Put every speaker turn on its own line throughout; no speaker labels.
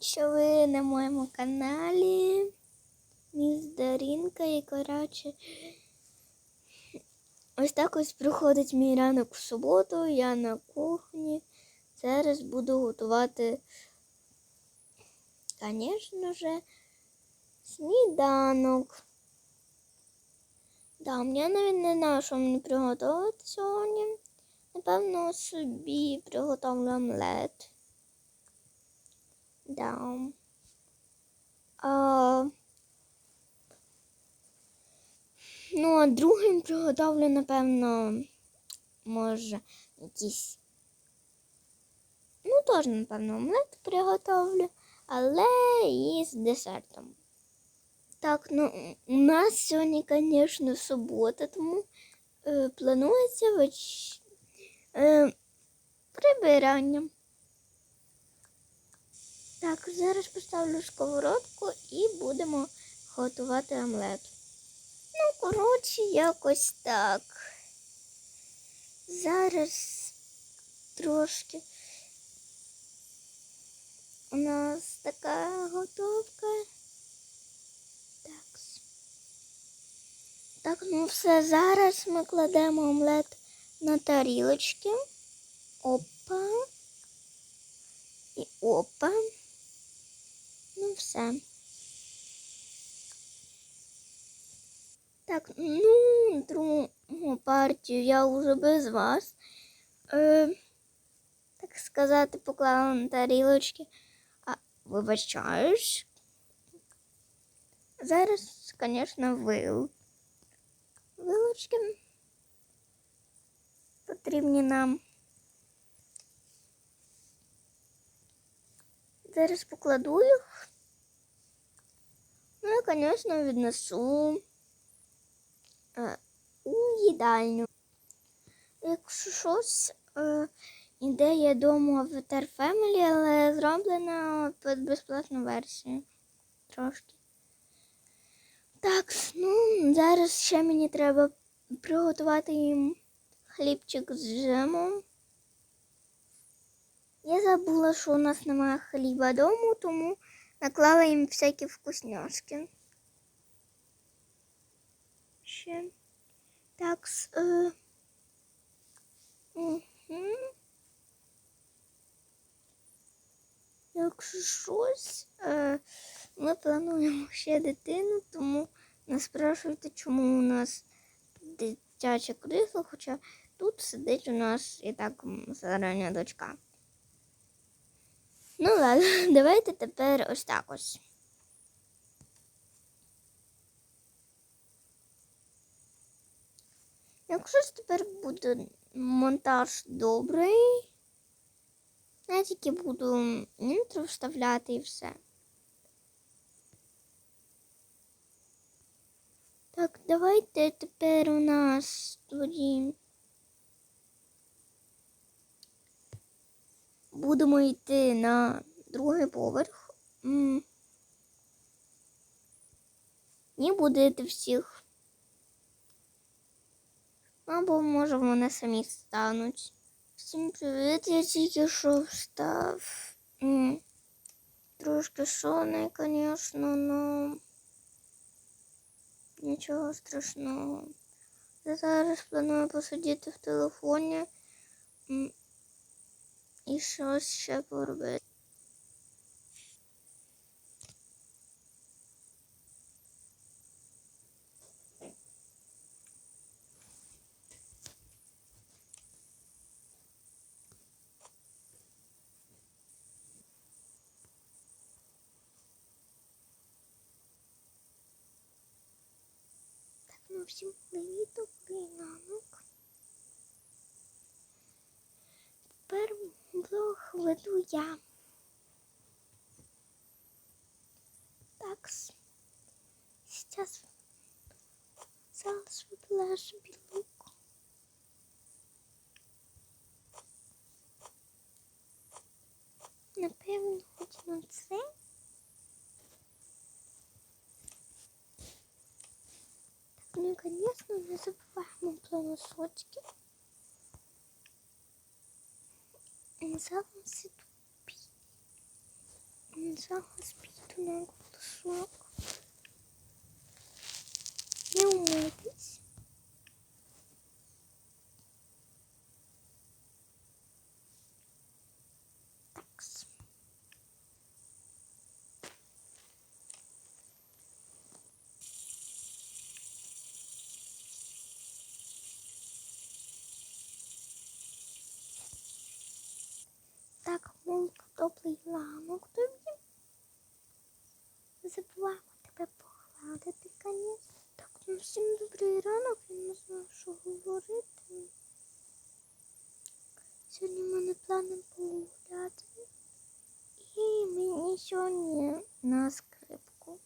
що ви на моєму каналі. Міс Дарінка і коротше. Ось так ось проходить мій ранок в суботу. Я на кухні. Зараз буду готувати, звісно же, сніданок. Да, я навіть не знаю, що мені приготувати сьогодні. Напевно, собі приготовлю омлет. Да. А, ну, а другим приготовлю, напевно, може, якийсь. Ну, теж, напевно, омлет приготовлю, але і з десертом. Так, ну, у нас сьогодні, звісно, субота, тому е, планується веч... е, прибирання. Так, зараз поставлю сковородку і будемо готувати омлет. Ну, коротше, якось так. Зараз трошки у нас така готовка. Так. Так, ну все, зараз ми кладемо омлет на тарілочки. Опа. І опа. Ну, все. Так, ну, другу партію я вже без вас. Е, так сказати, поклала на тарілочки. А, вибачаюсь. Зараз, звісно, вил. Вилочки потрібні нам. Зараз покладу їх. Ну і, звісно, віднесу е, у їдальню. Якщо щось, е, ідея дому Avatar Family, але зроблена під безплатну версію. Трошки. Так, ну, зараз ще мені треба приготувати їм хлібчик з джемом. Я забула, що у нас немає хліба дому, тому наклала їм всякі вкусняшки. Ще. Так, е, угу. Якщо щось, е, ми плануємо ще дитину, тому не спрашуйте, чому у нас дитяче крісло, хоча тут сидить у нас і так середня дочка. Ну ладно, давайте тепер ось так ось. Якщо ж тепер буде монтаж добрий, я тільки буду інтро вставляти і все. Так, давайте тепер у нас тоді будемо йти на другий поверх. М. І будете всіх. Або може вони самі стануть. Всім привіт, я тільки що встав. Трошки сонний, звісно, но нічого страшного. Я зараз планую посидіти в телефоні і щось ще поробити. Ну всім привіт, добрий ранок. Тепер блог веду я. Так, сейчас зараз вибила собі лук. Напевно, хоч на це. Ну и, конечно, не забываем про носочки. Зараз тупі. Зараз піду на голосок. Не умойтесь. Монька, добрий тобі. Не тебе погладити, конечно. Так, ну всім добрий ранок, я не знаю, що говорити. Сьогодні в мене плани погуляти. І мені сьогодні на скрипку.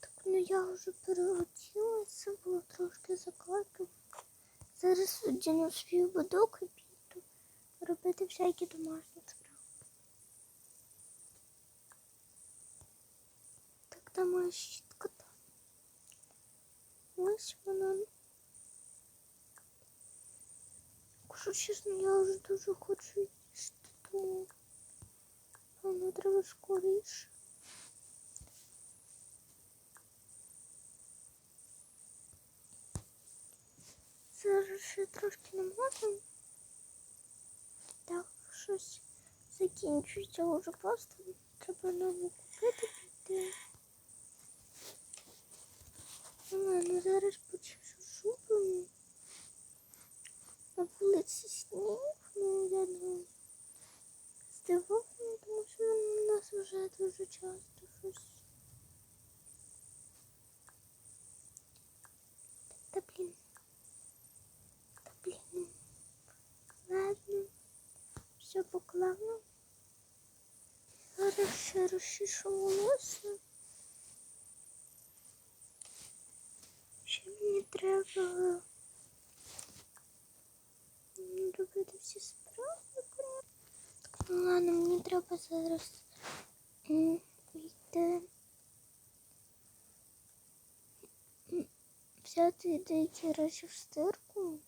Так, ну я вже переоділася, було трошки закладу. Зараз одягну свій бодок і робити всякі домашні справи. Так там моя щітка там. Ось вона. Якщо чесно, я вже дуже хочу їсти, тому певно треба скоріше. Зараз ще трошки намотаємо. Так, щось закінчується вже просто. Треба нову купити піти. Ну, ну зараз почешу шубу. На вулиці сніг, ну я думаю. Здивована, тому що у нас вже дуже часто щось. Все поклала. Зараз ще розчішу волосся. Ще мені треба робити всі справи. Так, ну ладно, мені треба зараз йти. Взяти деякі речі в стирку.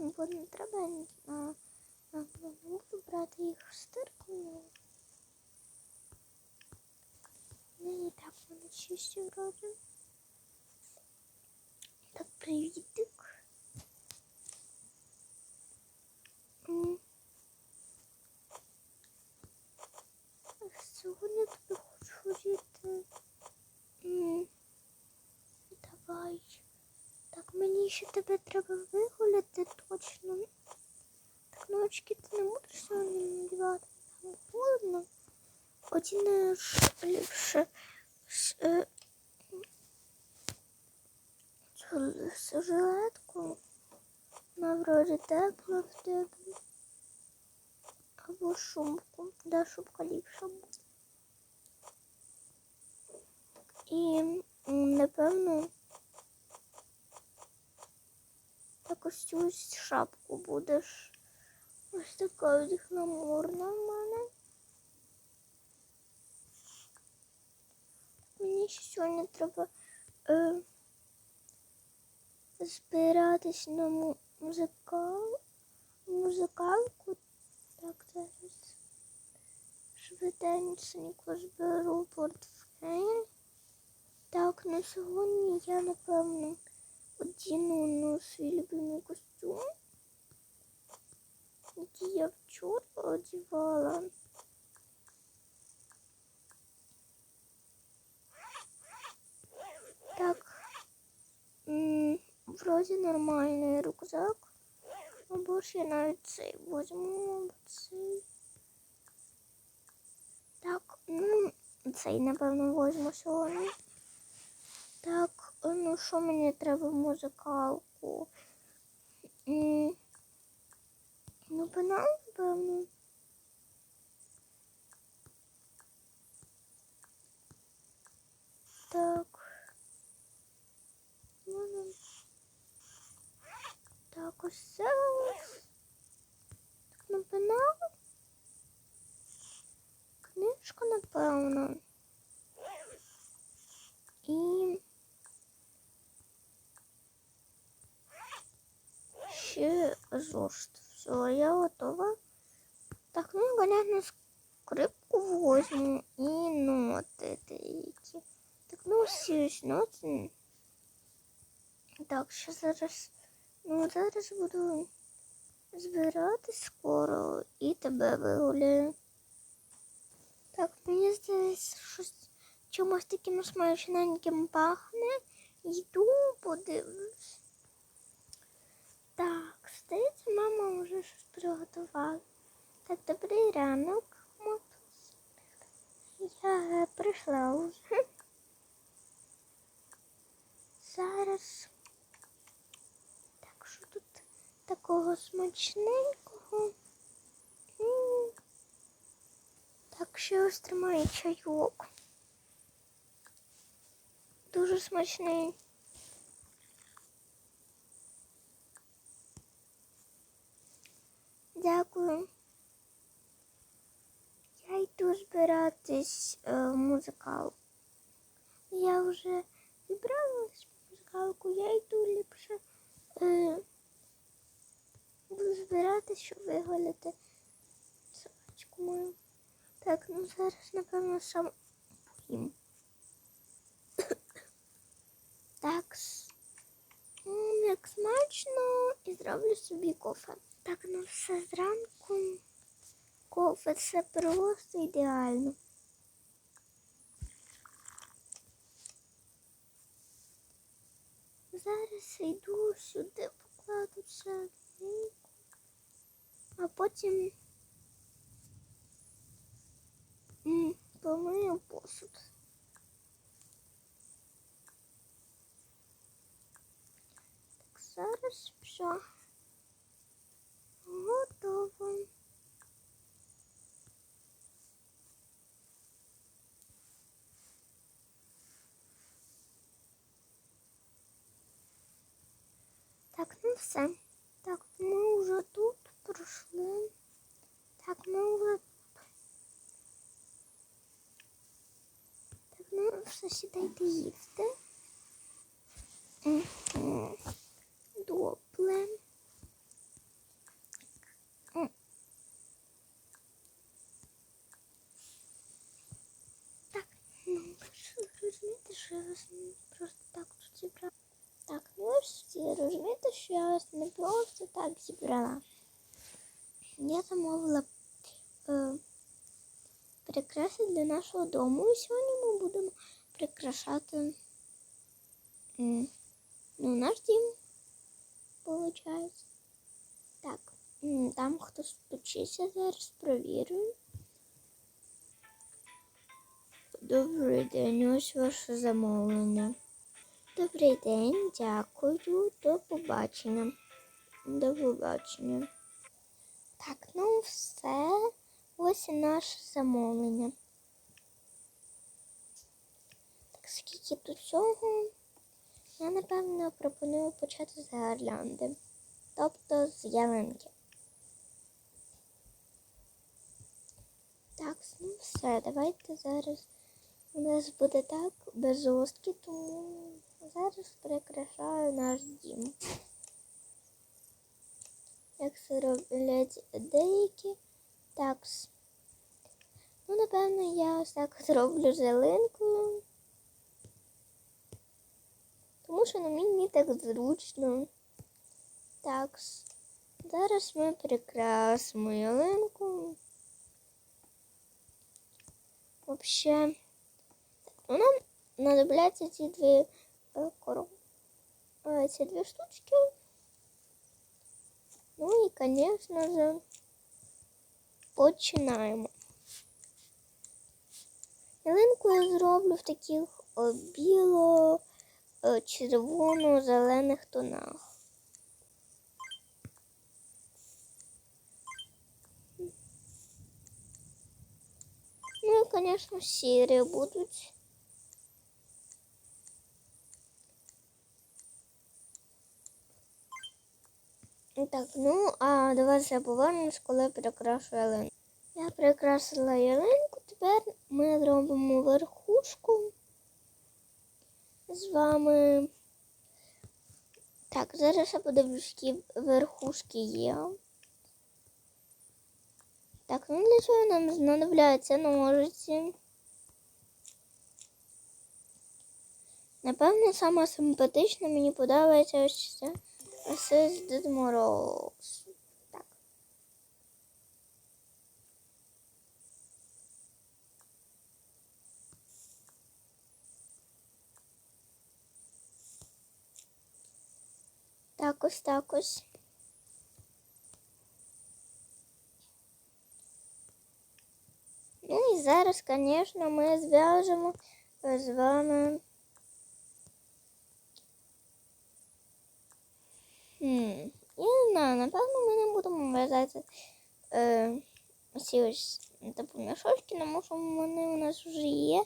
Ну, Бо не треба а, а, а, буду брати їх в стирку. ну. Ну і так вони чисті вроді. Так, привітик. Сьогодні тобі хочу жити. М. Давай. Так, мені ще тебе треба вигуляти точно. Так, ну очки ти не будеш сьогодні надівати. Там холодно. Одінеш ліпше е, цю- жилетку. Вона вроді тепла в тебе. Або шубку. Да, шубка ліпша буде. І напевно також цю шапку будеш. Ось така от гламурна в мене. Мені ще сьогодні треба е, збиратись на музикал, музикалку. Так, зараз швиденько зберу портфель. Так, на сьогодні я, напевно, одіну ну, свій любимий костюм, який я вчора одягала. Так, м, вроді нормальний рюкзак. Або ж я навіть цей возьму, або цей. Так, ну, цей, напевно, возьму сьогодні. Так, ну що мені треба в музикалку? Ну, банан, напевно. Так. Ну, Так, ось це ось. Так, ну, банан. Книжка, напевно. І ще зошит. Все, я готова. Так, ну, понятно, скрипку возьму і ноти деякі. Так, ну, всі ось ноти. Так, що зараз. Ну, зараз буду збирати скоро і тебе вигуляю. Так, мені здається, щось чимось таким смачненьким пахне. Йду подивлюсь. Так, здається, мама вже щось приготувала. Так, добрий ранок. Я прийшла вже. Зараз. Так, що тут такого смачненького? Так, ще ось тримаю чайок. Дуже смачний. Дякую. Я йду збиратись е, в музикалку. Я вже зібралась музикалку, я йду ліпше е, буду збиратись, щоб виголити собачку мою. Так, ну зараз, напевно, сам поїм. Так, як смачно і зроблю собі кофе. Так, ну все зранку. Кофе це просто ідеально. Зараз йду сюди, покладу це, а потім помию посуд. Так, зараз все. Готово. Так, ну все. Так, ми вже тут пройшли. Так, ми вже Так, ну все, сідайте їсти. Добре. Так, ну, розумієте, що я просто так тут зібрала. Так, ну ви всі розумієте, що я вас не просто так зібрала. Я замовила е, прикраси для нашого дому. І сьогодні ми будемо прикрашати ну, наш дім, виходить. Так, там хтось стучиться, зараз провірю. Добрий день, ось ваше замовлення. Добрий день, дякую, до побачення. До побачення. Так, ну все. Ось і наше замовлення. Так, скільки тут цього? Я, напевно, пропоную почати з гірлянди. Тобто з ялинки. Так, ну все, давайте зараз. У нас буде так без тому зараз прикрашаю наш дім. Як це роблять деякі. Так. Ну, напевно, я ось так зроблю зеленку. Тому що на мені так зручно. Так. Зараз ми прикрасимо ялинку. Вообще, ну, нам знадобляться ці дві коров. е, Ці дві штучки. Ну і, звісно ж, починаємо. Ялинку я зроблю в таких біло, е, червоно-зелених тонах. Ну і, звісно, сірі будуть. Так, ну, а давайте повернемось, коли прикрашу ялинку. Я прикрасила ялинку, тепер ми зробимо верхушку з вами. Так, зараз я подивлюсь, які верхушки є. Так, ну для чого нам знадобляються ножиці? Напевне, саме мені подобається ось це. Це Дед Мороз. Так. Так ось так ось. Ну і зараз, звісно, ми зв'яжемо з вами. Хм, я не знаю, напевно, ми не будемо в'язати е, ці ось типу мішочки, тому що вони у нас вже є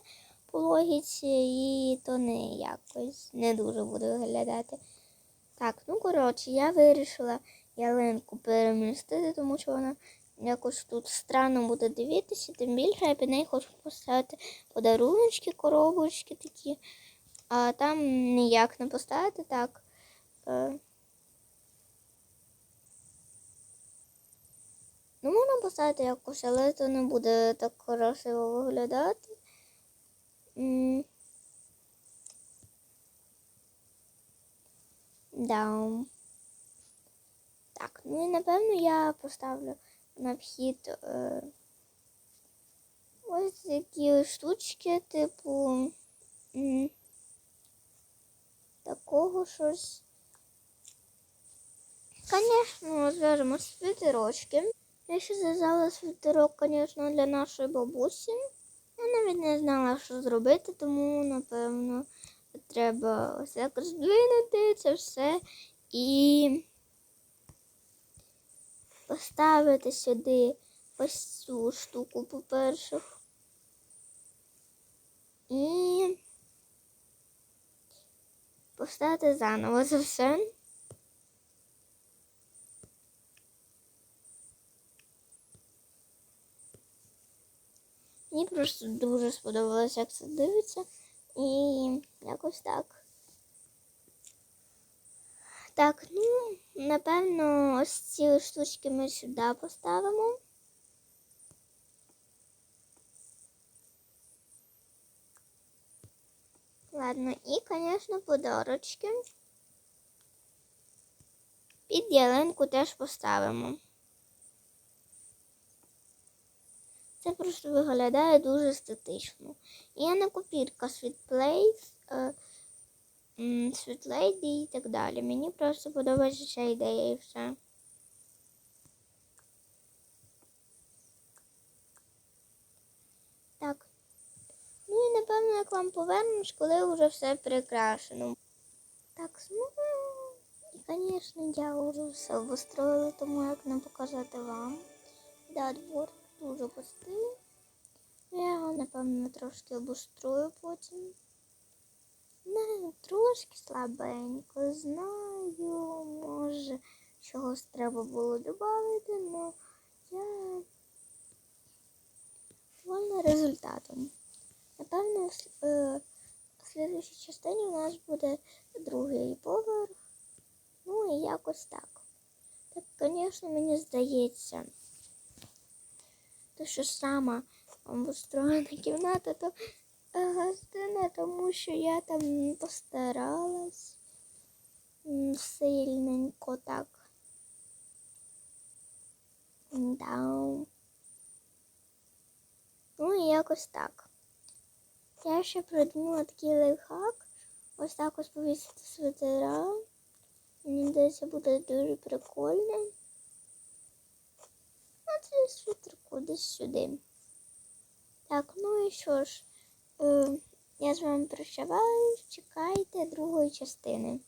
по логіці, і то не якось не дуже буде виглядати. Так, ну коротше, я вирішила ялинку перемістити, тому що вона якось тут странно буде дивитися, тим більше я під неї хочу поставити подаруночки, коробочки такі, а там ніяк не поставити так. Ну, можна поставити якось, але це не буде так красиво виглядати. Да. Так, ну і напевно я поставлю на вхід е, ось такі штучки, типу м, такого щось. Звісно, зв'яжемо світерочки. Я ще зв'язала світерок, звісно, для нашої бабусі. Я навіть не знала, що зробити, тому, напевно, треба ось якось здвинути це все і поставити сюди ось цю штуку, по-перше. І поставити заново це все. Мені просто дуже сподобалось, як це дивиться. І якось так. Так, ну, напевно, ось ці штучки ми сюди поставимо. Ладно, і, звісно, подарочки. Під ялинку теж поставимо. Це просто виглядає дуже естетично. І я не копірка Sweet Sweet і так далі. Мені просто подобається ця ідея і все. Так. Ну і напевно, як вам повернусь, коли вже все прикрашено. Так, ну і, звісно, я вже все обустроїла, тому як не показати вам. Да, дуже пустий. Я його, напевно, трошки обустрою потім. Не, трошки слабенько. Знаю, може, чогось треба було додати, але я довольна результатом. Напевно, в слідчій частині у нас буде другий поверх. Ну і якось так. Так, звісно, мені здається що сама обустроєна кімната, то гостина, тому що я там постаралась сильненько так. Да. Ну і якось так. Я ще придумала такий лайфхак. Ось так ось повісити свитера. Мені здається, буде дуже прикольно цю світер кудись сюди. Так, ну і що ж, е, я з вами прощаваюсь, чекайте другої частини.